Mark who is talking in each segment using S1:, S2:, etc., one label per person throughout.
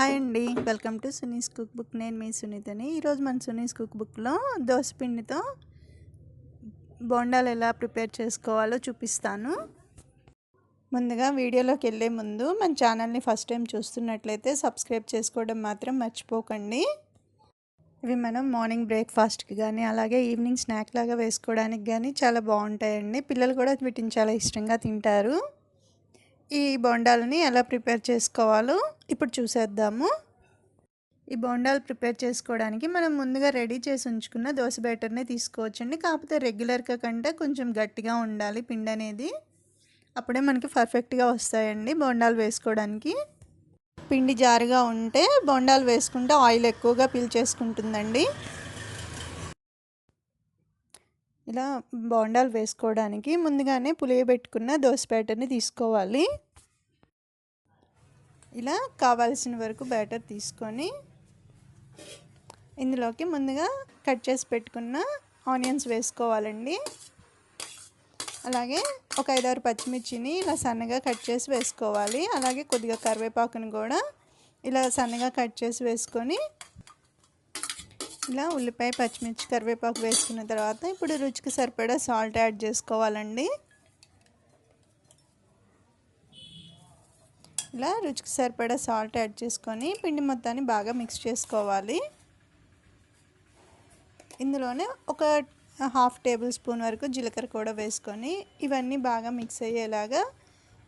S1: Hi అండి. Welcome to Suni's cook book. నేను మీ సునీతని. ఈరోజు మన సునీస్ కుక్ బుక్లో దోసపిండితో బోండాలు ఎలా ప్రిపేర్ చేసుకోవాలో చూపిస్తాను. ముందుగా వీడియోలోకి వెళ్ళే ముందు మన ఛానల్ని ఫస్ట్ టైం చూస్తున్నట్లయితే సబ్స్క్రైబ్ చేసుకోవడం మాత్రం మర్చిపోకండి. ఇవి మనం మార్నింగ్ బ్రేక్ఫాస్ట్కి కానీ అలాగే ఈవినింగ్ స్నాక్ లాగా వేసుకోవడానికి కానీ చాలా బాగుంటాయండి. పిల్లలు కూడా వీటిని చాలా ఇష్టంగా తింటారు. ఈ బోండాలని ఎలా ప్రిపేర్ చేసుకోవాలో ఇప్పుడు చూసేద్దాము. ఈ బోండాలు ప్రిపేర్ చేసుకోవడానికి మనం ముందుగా రెడీ చేసి ఉంచుకున్న దోశ బ్యాటర్ని తీసుకోవచ్చండి. కాకపోతే రెగ్యులర్గా కంటే కొంచెం గట్టిగా ఉండాలి పిండి అనేది అప్పుడే మనకి పర్ఫెక్ట్గా వస్తాయండి బోండాలు వేసుకోవడానికి. పిండి జారుగా ఉంటే బోండాలు వేసుకుంటే ఆయిల్ ఎక్కువగా పీల్చేసుకుంటుందండి ఇలా బోండాలు వేసుకోవడానికి ముందుగానే పులియబెట్టుకున్న దోశ బ్యాటర్ని తీసుకోవాలి. ఇలా కావాల్సిన వరకు బ్యాటర్ తీసుకొని ఇందులోకి ముందుగా కట్ చేసి పెట్టుకున్న ఆనియన్స్ వేసుకోవాలండి. అలాగే ఒక ఐదారు పచ్చిమిర్చిని ఇలా సన్నగా కట్ చేసి వేసుకోవాలి. అలాగే కొద్దిగా కరివేపాకుని కూడా ఇలా సన్నగా కట్ చేసి వేసుకొని ఇలా ఉల్లిపాయ పచ్చిమిర్చి కరివేపాకు వేసుకున్న తర్వాత ఇప్పుడు రుచికి సరిపడా సాల్ట్ యాడ్ చేసుకోవాలండి. ఇలా రుచికి సరిపడా సాల్ట్ యాడ్ చేసుకొని పిండి మొత్తాన్ని బాగా మిక్స్ చేసుకోవాలి. ఇందులోనే ఒక హాఫ్ టేబుల్ స్పూన్ వరకు జీలకర్ర కూడా వేసుకొని ఇవన్నీ బాగా మిక్స్ అయ్యేలాగా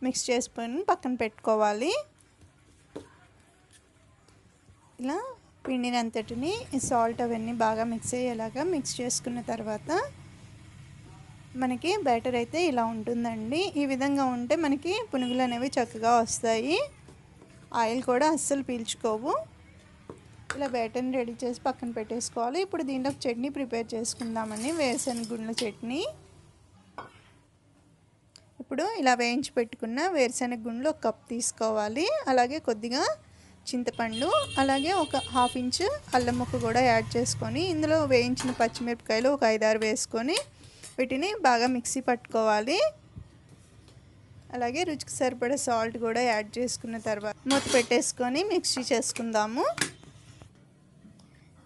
S1: మిక్స్ చేసుకొని పక్కన పెట్టుకోవాలి. ఇలా పిండిని అంతటిని సాల్ట్ అవన్నీ బాగా మిక్స్ అయ్యేలాగా మిక్స్ చేసుకున్న తర్వాత మనకి బ్యాటర్ అయితే ఇలా ఉంటుందండి. ఈ విధంగా ఉంటే మనకి పునుగులు అనేవి చక్కగా వస్తాయి. ఆయిల్ కూడా అస్సలు పీల్చుకోవు. ఇలా బ్యాటర్ని రెడీ చేసి పక్కన పెట్టేసుకోవాలి. ఇప్పుడు దీంట్లో చట్నీ ప్రిపేర్ చేసుకుందామని వేరుశనగ గుండ్ల చట్నీ. ఇప్పుడు ఇలా వేయించి పెట్టుకున్న వేరుశనగ గుండ్లు ఒక కప్ తీసుకోవాలి. అలాగే కొద్దిగా చింతపండు అలాగే ఒక హాఫ్ ఇంచ్ అల్లం ముక్క కూడా యాడ్ చేసుకొని ఇందులో వేయించిన పచ్చిమిరపకాయలు ఒక ఐదారు వేసుకొని వీటిని బాగా మిక్సీ పట్టుకోవాలి. అలాగే రుచికి సరిపడే సాల్ట్ కూడా యాడ్ చేసుకున్న తర్వాత మూత పెట్టేసుకొని మిక్సీ చేసుకుందాము.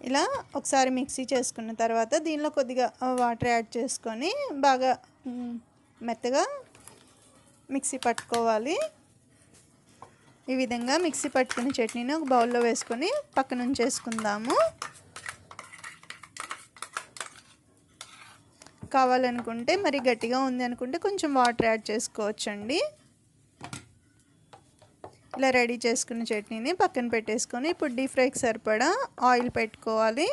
S1: ఇలా ఒకసారి మిక్సీ చేసుకున్న తర్వాత దీనిలో కొద్దిగా వాటర్ యాడ్ చేసుకొని బాగా మెత్తగా మిక్సీ పట్టుకోవాలి. ఈ విధంగా మిక్సీ పట్టుకున్న చట్నీని ఒక బౌల్లో వేసుకొని పక్కన ఉంచేసుకుందాము కావాలనుకుంటే మరి గట్టిగా ఉంది అనుకుంటే కొంచెం వాటర్ యాడ్ చేసుకోవచ్చండి. ఇలా రెడీ చేసుకున్న చట్నీని పక్కన పెట్టేసుకొని ఇప్పుడు డీప్ ఫ్రైకి సరిపడా ఆయిల్ పెట్టుకోవాలి.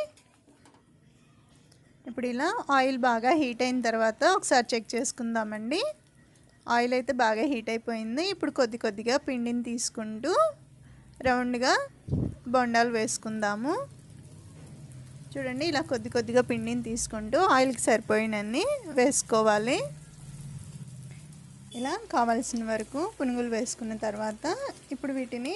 S1: ఇప్పుడు ఇలా ఆయిల్ బాగా హీట్ అయిన తర్వాత ఒకసారి చెక్ చేసుకుందామండి. ఆయిల్ అయితే బాగా హీట్ అయిపోయింది. ఇప్పుడు కొద్ది కొద్దిగా పిండిని తీసుకుంటూ రౌండ్గా బొండాలు వేసుకుందాము. చూడండి ఇలా కొద్ది కొద్దిగా పిండిని తీసుకుంటూ ఆయిల్కి సరిపోయినన్ని వేసుకోవాలి. ఇలా కావాల్సిన వరకు పునుగులు వేసుకున్న తర్వాత ఇప్పుడు వీటిని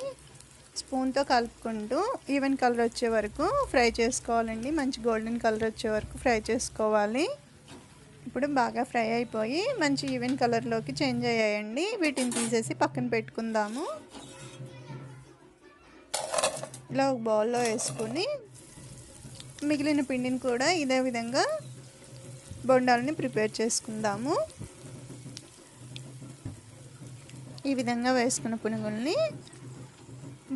S1: స్పూన్తో కలుపుకుంటూ ఈవెన్ కలర్ వచ్చే వరకు ఫ్రై చేసుకోవాలండి. మంచి గోల్డెన్ కలర్ వచ్చే వరకు ఫ్రై చేసుకోవాలి. ఇప్పుడు బాగా ఫ్రై అయిపోయి మంచి ఈవెన్ కలర్లోకి చేంజ్ అయ్యాయండి. వీటిని తీసేసి పక్కన పెట్టుకుందాము. ఇలా ఒక బౌల్లో వేసుకొని మిగిలిన పిండిని కూడా ఇదే విధంగా బొండాలని ప్రిపేర్ చేసుకుందాము. ఈ విధంగా వేసుకున్న పునుగుల్ని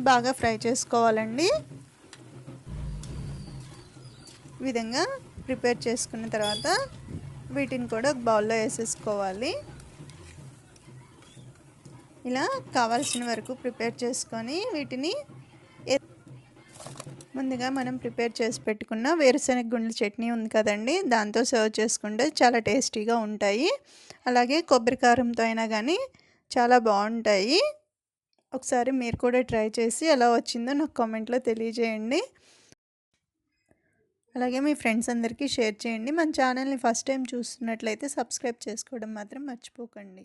S1: బాగా ఫ్రై చేసుకోవాలండి. ఈ విధంగా ప్రిపేర్ చేసుకున్న తర్వాత వీటిని కూడా ఒక బౌల్లో వేసేసుకోవాలి. ఇలా కావాల్సిన వరకు ప్రిపేర్ చేసుకొని వీటిని ముందుగా మనం ప్రిపేర్ చేసి పెట్టుకున్న వేరుశనగ గుండ్ల చట్నీ ఉంది కదండి. దాంతో సర్వ్ చేసుకుంటే చాలా టేస్టీగా ఉంటాయి. అలాగే కొబ్బరి కారంతో అయినా కానీ చాలా బాగుంటాయి. ఒకసారి మీరు కూడా ట్రై చేసి ఎలా వచ్చిందో నాకు కామెంట్లో తెలియజేయండి. అలాగే మీ ఫ్రెండ్స్ అందరికీ షేర్ చేయండి. మన ఛానల్ని ఫస్ట్ టైం చూస్తున్నట్లయితే సబ్స్క్రైబ్ చేసుకోవడం మాత్రం మర్చిపోకండి.